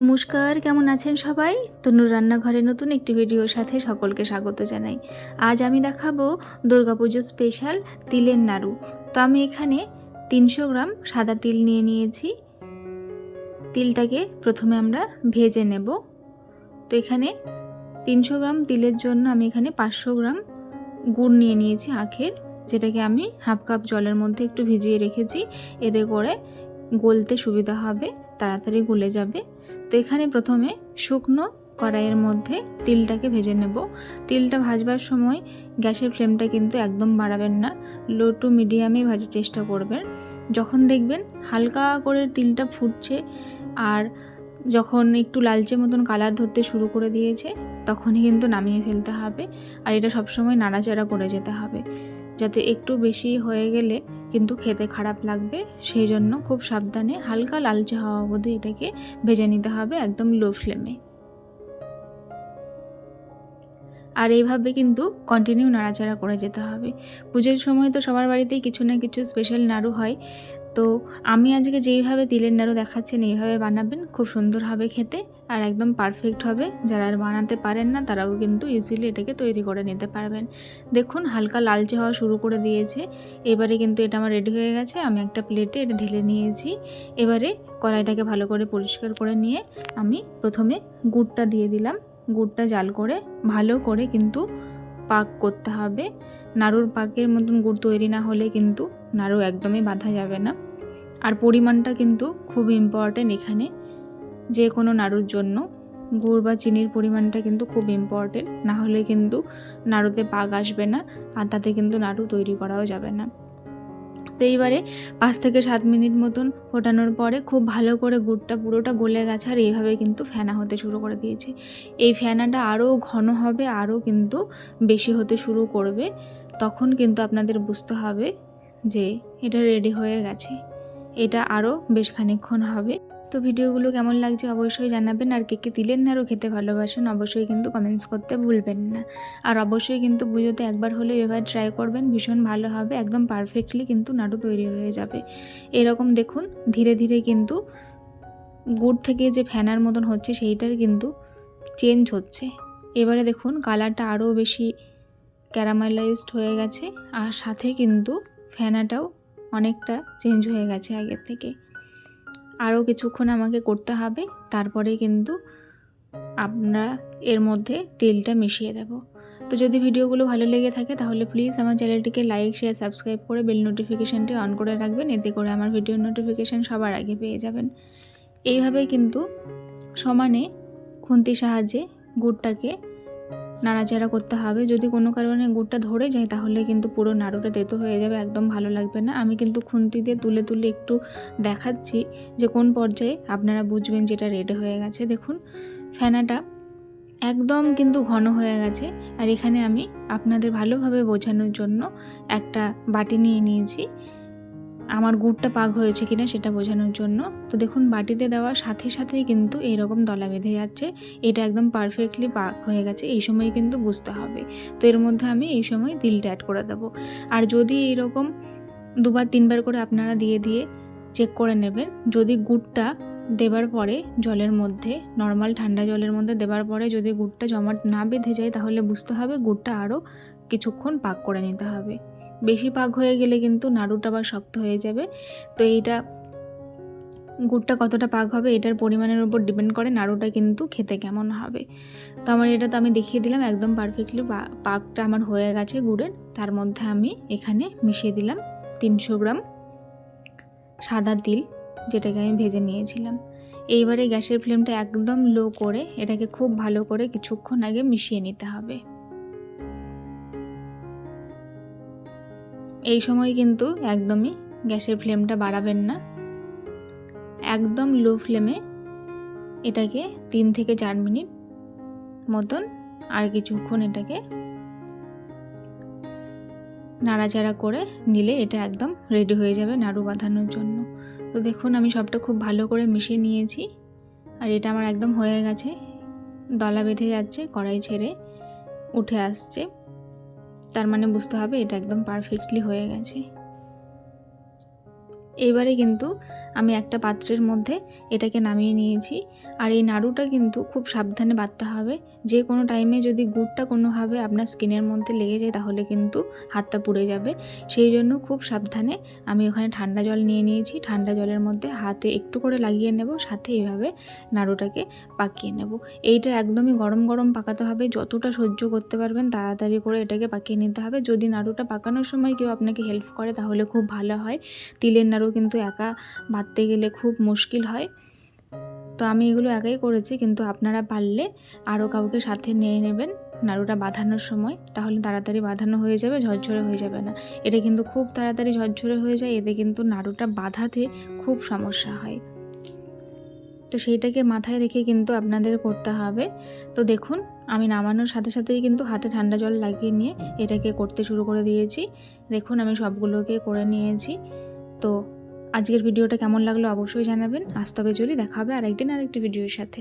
নমস্কার, কেমন আছেন সবাই? তনুর রান্নাঘরে নতুন একটি ভিডিওর সাথে সকলকে স্বাগত জানাই। আজ আমি দেখাবো দুর্গাপুজো স্পেশাল তিলের নাড়ু। তো আমি এখানে তিনশো গ্রাম সাদা তিল নিয়ে নিয়েছি। তিলটাকে প্রথমে আমরা ভেজে নেব। তো এখানে তিনশো গ্রাম তিলের জন্য আমি এখানে পাঁচশো গ্রাম গুড় নিয়ে নিয়েছি আখের, যেটাকে আমি হাফ কাপ জলের মধ্যে একটু ভিজিয়ে রেখেছি। এতে করে গলতে সুবিধা হবে। তাড়াতাড়ি গলে যাবে। তো এখানে প্রথমে শুকনো কড়াইয়ের মধ্যে তিলটাকে ভেজে নেব। তিলটা ভাজবার সময় গ্যাসের ফ্লেমটা কিন্তু একদম বাড়াবেন না। লো টু মিডিয়ামে ভাজার চেষ্টা করবেন। যখন দেখবেন হালকা করে তিলটা ফুটছে আর যখন একটু লালচে মতন কালার ধরতে শুরু করে দিয়েছে, তখনই কিন্তু নামিয়ে ফেলতে হবে। আর এটা সবসময় নাড়াচাড়া করে যেতে হবে। যাতে একটু বেশি হয়ে গেলে কিন্তু খেতে খারাপ লাগবে সেই জন্য খুব সাবধানে হালকা লালচে হওয়া অবধি এটাকে ভেজে নিতে হবে একদম লো ফ্লেমে। আর এইভাবে কিন্তু কন্টিনিউ নাড়াচাড়া করে যেতে হবে। পুজোর সময় তো সবার বাড়িতেই কিছু না কিছু স্পেশাল নাড়ু হয়। তো আমি আজকে যেইভাবে তিলের নাড়ু দেখাচ্ছেন, এইভাবে বানাবেন, খুব সুন্দর হবে খেতে আর একদম পারফেক্ট হবে। যারা আর বানাতে পারেন না, তারাও কিন্তু ইজিলি এটাকে তৈরি করে নিতে পারবেন। দেখুন, হালকা লালচে হওয়া শুরু করে দিয়েছে। এবারে কিন্তু এটা আমার রেডি হয়ে গেছে। আমি একটা প্লেটে এটা ঢেলে নিয়েছি। এবারে কড়াইটাকে ভালো করে পরিষ্কার করে নিয়ে আমি প্রথমে গুড়টা দিয়ে দিলাম। গুড়টা জাল করে ভালো করে কিন্তু পাক করতে হবে। নাড়ুর পাকের মতন গুড় তৈরি না হলে কিন্তু নাড়ু একদমই বাঁধা যাবে না। আর পরিমাণটা কিন্তু খুব ইম্পর্টেন্ট এখানে। যে কোনো নাড়ুর জন্য। গুড় বা চিনির পরিমাণটা কিন্তু খুব ইম্পর্টেন্ট না হলে কিন্তু নাড়ুতে পাক আসবে না। আর তাতে কিন্তু নাড়ু তৈরি করাও যাবে না। তো পারে। পাঁচ থেকে সাত মিনিট মতন ফোটানোর পরে খুব ভালো করে গুড়টা পুরোটা গলে গেছে আর এইভাবে কিন্তু ফেনা হতে শুরু করে দিয়েছে। এই ফেনাটা আরও ঘন হবে আরও কিন্তু বেশি হতে শুরু করবে। তখন কিন্তু আপনাদের বুঝতে হবে যে এটা রেডি হয়ে গেছে। এটা আরও বেশ খানিক্ষণ হবে। তো ভিডিওগুলো কেমন লাগছে অবশ্যই জানাবেন। আর কে কে তিলের নাড়ু খেতে ভালোবাসেন অবশ্যই কিন্তু কমেন্টস করতে ভুলবেন না। আর অবশ্যই কিন্তু পুজোতে একবার হলে এবার ট্রাই করবেন, ভীষণ ভালো হবে, একদম পারফেক্টলি কিন্তু নাড়ু তৈরি হয়ে যাবে। এরকম দেখুন, ধীরে ধীরে কিন্তু গুড় থেকে যে ফ্যানার মতন হচ্ছে সেইটার কিন্তু চেঞ্জ হচ্ছে। এবারে দেখুন কালারটা আরও বেশি ক্যারামেলাইজড হয়ে গেছে, আর সাথে কিন্তু ফ্যানাটাও অনেকটা চেঞ্জ হয়ে গেছে আগের থেকে। আরও কিছুক্ষণ আমাকে করতে হবে, তারপরে কিন্তু আমরা এর মধ্যে তেলটা মিশিয়ে দেব। তো যদি ভিডিওগুলো ভালো লেগে থাকে তাহলে প্লিজ আমার চ্যানেলটিকে লাইক শেয়ার সাবস্ক্রাইব করে বেল নোটিফিকেশানটি অন করে রাখবেন, এতে করে আমার ভিডিও নোটিফিকেশান সবার আগে পেয়ে যাবেন। এইভাবে কিন্তু সমানে খুন্তির সাহায্যে গুড়টাকে নাড়াচাড়া করতে হবে। যদি কোনো কারণে গুড়টা ধরে যায়, তাহলে কিন্তু পুরো নাড়ুটা তেতো হয়ে যাবে, একদম ভালো লাগবে না। আমি কিন্তু খুন্তি দিয়ে তুলে তুলে একটু দেখাচ্ছি যে কোন পর্যায়ে আপনারা বুঝবেন যেটা রেডি হয়ে গেছে। দেখুন, ফেনাটা একদম কিন্তু ঘন হয়ে গেছে। আর এখানে আমি আপনাদের ভালোভাবে বোঝানোর জন্য একটা বাটি নিয়ে নিয়েছি। আমার গুড়টা পাক হয়েছে কিনা সেটা বোঝানোর জন্য। তো দেখুন, বাটিতে দেওয়ার সাথে সাথেই কিন্তু এইরকম দলা বেঁধে যাচ্ছে। এটা একদম পারফেক্টলি পাক হয়ে গেছে। এই সময় কিন্তু বুঝতে হবে। তো এর মধ্যে আমি এই সময় তিলটা অ্যাড করে দেবো। আর যদি এইরকম দুবার, তিনবার করে আপনারা দিয়ে দিয়ে চেক করে নেবেন, যদি গুড়টা দেবার পরে জলের মধ্যে নর্মাল ঠান্ডা জলের মধ্যে দেবার পরে যদি গুড়টা জমাট না বেঁধে যায়, তাহলে বুঝতে হবে গুড়টা আরও কিছুক্ষণ পাক করে নিতে হবে। বেশি পাক হয়ে গেলে কিন্তু নাড়ুটা আবার শক্ত হয়ে যাবে। তো এইটা গুড়টা কতটা পাক হবে এটার পরিমাণের উপর ডিপেন্ড করে নাড়ুটা কিন্তু খেতে কেমন হবে। তো আমার এটা তো আমি দেখিয়ে দিলাম, একদম পারফেক্টলি পাকটা আমার হয়ে গেছে গুড়ের। তার মধ্যে আমি এখানে মিশিয়ে দিলাম তিনশো গ্রাম সাদা তিল, যেটাকে আমি ভেজে নিয়েছিলাম। এইবারে গ্যাসের ফ্লেমটা একদম লো করে এটাকে খুব ভালো করে কিছুক্ষণ আগে মিশিয়ে নিতে হবে। এই সময় কিন্তু একদমই গ্যাসের ফ্লেমটা বাড়াবেন না। একদম লো ফ্লেমে এটাকে তিন থেকে চার মিনিট মতন আর কিছুক্ষণ এটাকে নাড়াচাড়া করে নিলে এটা একদম রেডি হয়ে যাবে নাড়ু বাঁধানোর জন্য। তো দেখুন, আমি সবটা খুব ভালো করে মিশিয়ে নিয়েছি আর এটা আমার একদম হয়ে গেছে। দলা বেঁধে যাচ্ছে, কড়াই ছেড়ে উঠে আসছে। তার মানে বুঝতে হবে এটা একদম পারফেক্টলি হয়ে গেছে। এবারে কিন্তু আমি একটা পাত্রের মধ্যে এটাকে নামিয়ে নিয়েছি। আর এই নাড়ুটা কিন্তু খুব সাবধানে বাঁধতে হবে। যে কোনো টাইমে যদি গুড়টা কোনোভাবে আপনার স্কিনের মধ্যে লেগে যায় তাহলে কিন্তু হাতটা পুড়ে যাবে। সেই জন্য খুব সাবধানে আমি ওখানে ঠান্ডা জল নিয়ে নিয়েছি। ঠান্ডা জলের মধ্যে হাতে একটু করে লাগিয়ে নেব, সাথে এইভাবে নাড়ুটাকে পাকিয়ে নেব। এইটা একদমই গরম গরম পাকাতে হবে। যতটা সহ্য করতে পারবেন তাড়াতাড়ি করে এটাকে পাকিয়ে নিতে হবে। যদি নাড়ুটা পাকানোর সময় কেউ আপনাকে হেল্প করে তাহলে খুব ভালো হয়। তিলের নাড়ু কিন্তু একা বাঁধতে গেলে খুব মুশকিল হয়। তো আমি এগুলো একাই করেছি, কিন্তু আপনারা পারলে আরও কাউকে সাথে নিয়ে নেবেন নাড়ুটা বাঁধানোর সময়। তাহলে তাড়াতাড়ি বাঁধানো হয়ে যাবে, ঝরঝরে হয়ে যাবে না। এটা কিন্তু খুব তাড়াতাড়ি ঝরঝরে হয়ে যায়, এতে কিন্তু নাড়ুটা বাঁধাতে খুব সমস্যা হয়। তো সেইটাকে মাথায় রেখে কিন্তু আপনাদের করতে হবে। তো দেখুন, আমি নামানোর সাথে সাথেই কিন্তু হাতে ঠান্ডা জল লাগিয়ে নিয়ে এটাকে করতে শুরু করে দিয়েছি। দেখুন, আমি সবগুলোকে করে নিয়েছি। তো আজকের ভিডিওটা কেমন লাগল অবশ্যই জানাবেন। আজ তবে চলি, দেখা হবে আরেকদিন, আরেকটি ভিডিওর সাথে।